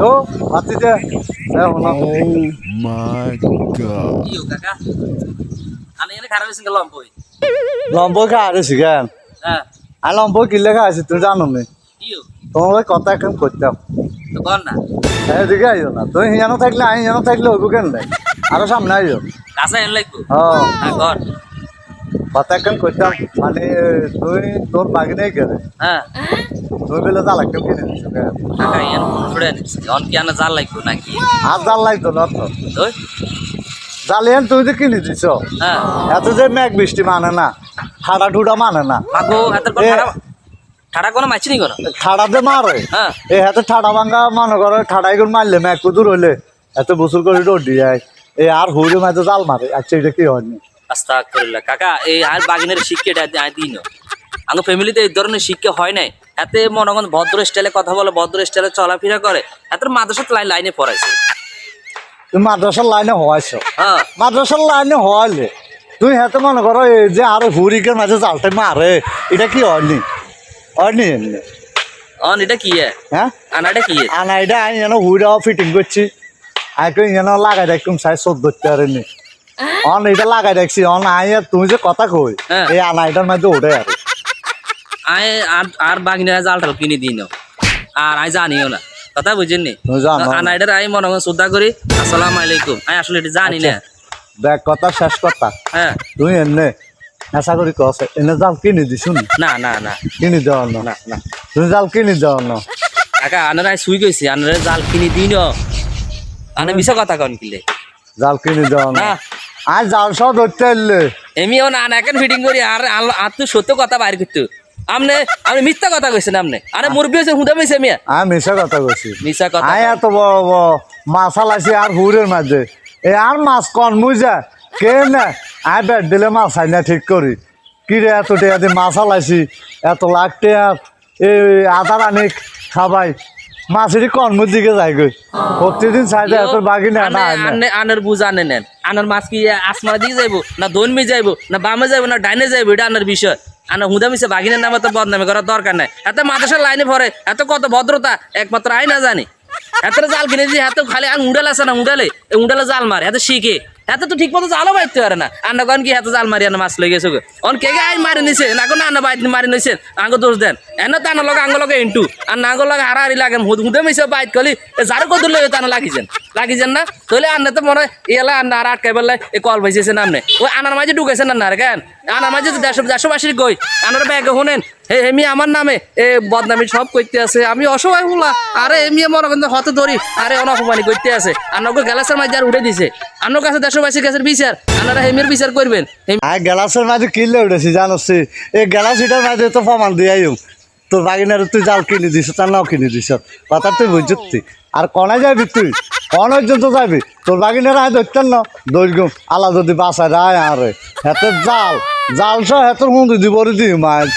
ও হাতিতে My God. ইউ কাকা আমি এনে খারাপ হয়েছে গেলাম বই লম্ব খাওয়া শিখেন হ্যাঁ আর লম্ব কিনলে খাওয়াছি তুমি জানো নি ইউ তোমার কথা এখন করতাম তো কর না এদিকে আইও না তুমি হিয়ানো থাকলে আমি হিয়ানো থাকলে ওইগু কেন নাই আরও সামনে আইও কাছে এন লাগবো হ্যাঁ কর এখন করতাম মানে তুই হ্যাঁ একদম কিনে দিছো কাকা ইয়ান ছুড়ে নিচ্ছে অন কি আনা জাল লাগবো নাকি? আর জাল লাগতো না তো ওই জাল ইয়ান তুই তো কিনে দিছ? হ্যাঁ এত যে মেঘ বৃষ্টি মানে না ঠাডা ঠুডা মানে না। মাগো হাতের এ- ঠাড়া ঠাড়া কোনো মাছি নি কোনো? ঠাডা যে মারে হ্যাঁ এই হাতে ঠাডা ভাঙ্গা মনে করো করে মারলে মেঘ কুদুর হইলে। এত বছর করে ডি যায় এই আর হুড়ে মাঝে জাল মারে আচ্ছা এটা কি হয়নি আস্তাগফিরুল্লাহ। কাকা এই আর বাগিনের শিক্ষাটা আই দিন আমার ফ্যামিলিতে এই ধরনের শিক্ষা হয় নাই। এতে মনে করেন ভদ্র স্টাইলে কথা বলে ভদ্র স্টাইলে চলাফেরা করে এত মাদ্রাসাত লাইন লাইনে পড়াইছে। তুমি মাদ্রাসার লাইনে হওয়াইছ। হ্যাঁ। মাদ্রাসার লাইনে হওয়াইলে তুই হাতে মনে করো এই যে আর হুড়িকের মাঝে জালটা মারে এটা কি হয়নি? হয়নি অন এটা কি? হ্যাঁ? আনাটা কি আনা এটা আমি যেন হুড়াও ফিটিং করছি। আইকে যেন লাগাই দেখুন সাই সব ধরতে পারেনি। অন এটা লাগাই দেখছি। অন আই তুমি যে কথা কই হ্যাঁ। এই আনা এটার মধ্যে ওঠে আর আয় আর আর বাগিনের জাল টাল কিনে দিন। আর আই জানিও না। কথা বুঝেন নি? তুমি না। আনাইটার আই মনে করেন শ্রদ্ধা করি আসসালামু আলাইকুম। আই আসলে এটা জানি না। দেখ কথা শেষ কথা। হ্যাঁ তুই এনে আশা করি কস এনে জাল কিনে দিছু নি না না। না কিনে দেওয়ার না। না না। তুমি জাল কিনে দেওয়ার না। কাকা আনার আই শুই গেছি। আনার জাল কিনে দিন। আনে মিশা কথা কন কিলে। জাল কিনে দেওয়ার না। আজ জাল সব ধরতে এলে। এমিও না না এখন ফিটিং করি আর আর তুই সত্য কথা বাইর করতে। আমনে আমি মিথ্যা কথা কইছেন আমনে। আরে মুরবি হয়েছে হুদা মিশে মিয়া। আমি মিছা কথা কইছি। মিছা কথা আয় এত বড় বড় মাছ আলাইছি আর হুড়ের মাঝে। এ আর মাছ কন মুজা কে না? আয় বেট দিলে মাছ আই না ঠিক করি। কি রে এত টেয়া দিয়ে মাছ আলাইছি এত লাখ টেয়া। এই আদার আনি খাবাই। মাছেরই কর্মের দিকে যাই গই। প্রতিদিন চাইতে এত বাগি না। আনের বুঝ আনে নেন। আনার মাছ কি আসমানের দিকে যাইবো না দৈনমে যাইবো না বামে যাইবো না ডাইনে যাইবো এটা আনার বিষয়। আনা হুদা মিশে বাঘিনের নামে তো বদনামি করার দরকার নাই। এত মাদ্রাসার লাইনে পড়ে এত কত ভদ্রতা একমাত্র আই না জানি। এত জাল কিনে দিয়ে এত খালি আর উড়াল আছে না উড়ালে উড়ালে জাল মারে এত শিখে। এত তো ঠিক মতো জালও বাইতে পারে না। আন্না কন কি এত জাল মারি আনা মাছ লই গেছে অন কে আই মারি নিছে? না কোন আন্না বাইতে মারি নিছে? আঙ্গ দোষ দেন। এনে তো আনার লগে আঙ্গ লগে ইন্টু। আর নাঙ্গ লগে হারাহারি লাগে। হুদে মিশে বাইত কলি। যারও কত লই তানা লাগিছেন? লাগিছেন না? তাহলে আন্না তো মনে হয় এলা আন্না আর আটকাই বললে এই কল ভাইছে নামনে ওই আনার মাঝে ঢুকেছেন না রে কেন? আনার মাঝে তো দেশ দেশবাসীর কই? আনার ব্যাগে শুনেন, হে হেমি আমার নামে এ বদনামি সব করতে আছে। আমি অসহায় হলা। আরে এমি মনে করেন হতে ধরি। আরে অনঅপমানি করতে আছে। আনকে গ্যালাসের মাঝে আর উঠে দিছে। আন্নার কাছে দেশবাসীর কাছে বিচার। আনারা হেমির বিচার করবেন। গ্যালাসের মাঝে কিনলে উঠেছি জানোসি এই গ্যালাসিটার মাঝে তো প্রমাণ দিয়ে তোর বাগিনার তুই জাল কিনে দিছ তার নাও কিনে দিছ কথা তুই বুঝতি আর কনে যাবি তুই? কন তো যাবি তোর বাগিনার আয় ধরতেন না। দৈর্ঘ্য আলা যদি বাসায় রায় আরে। হেতের জাল জাল সহ হেতের মন্দির দিব দি মায়ের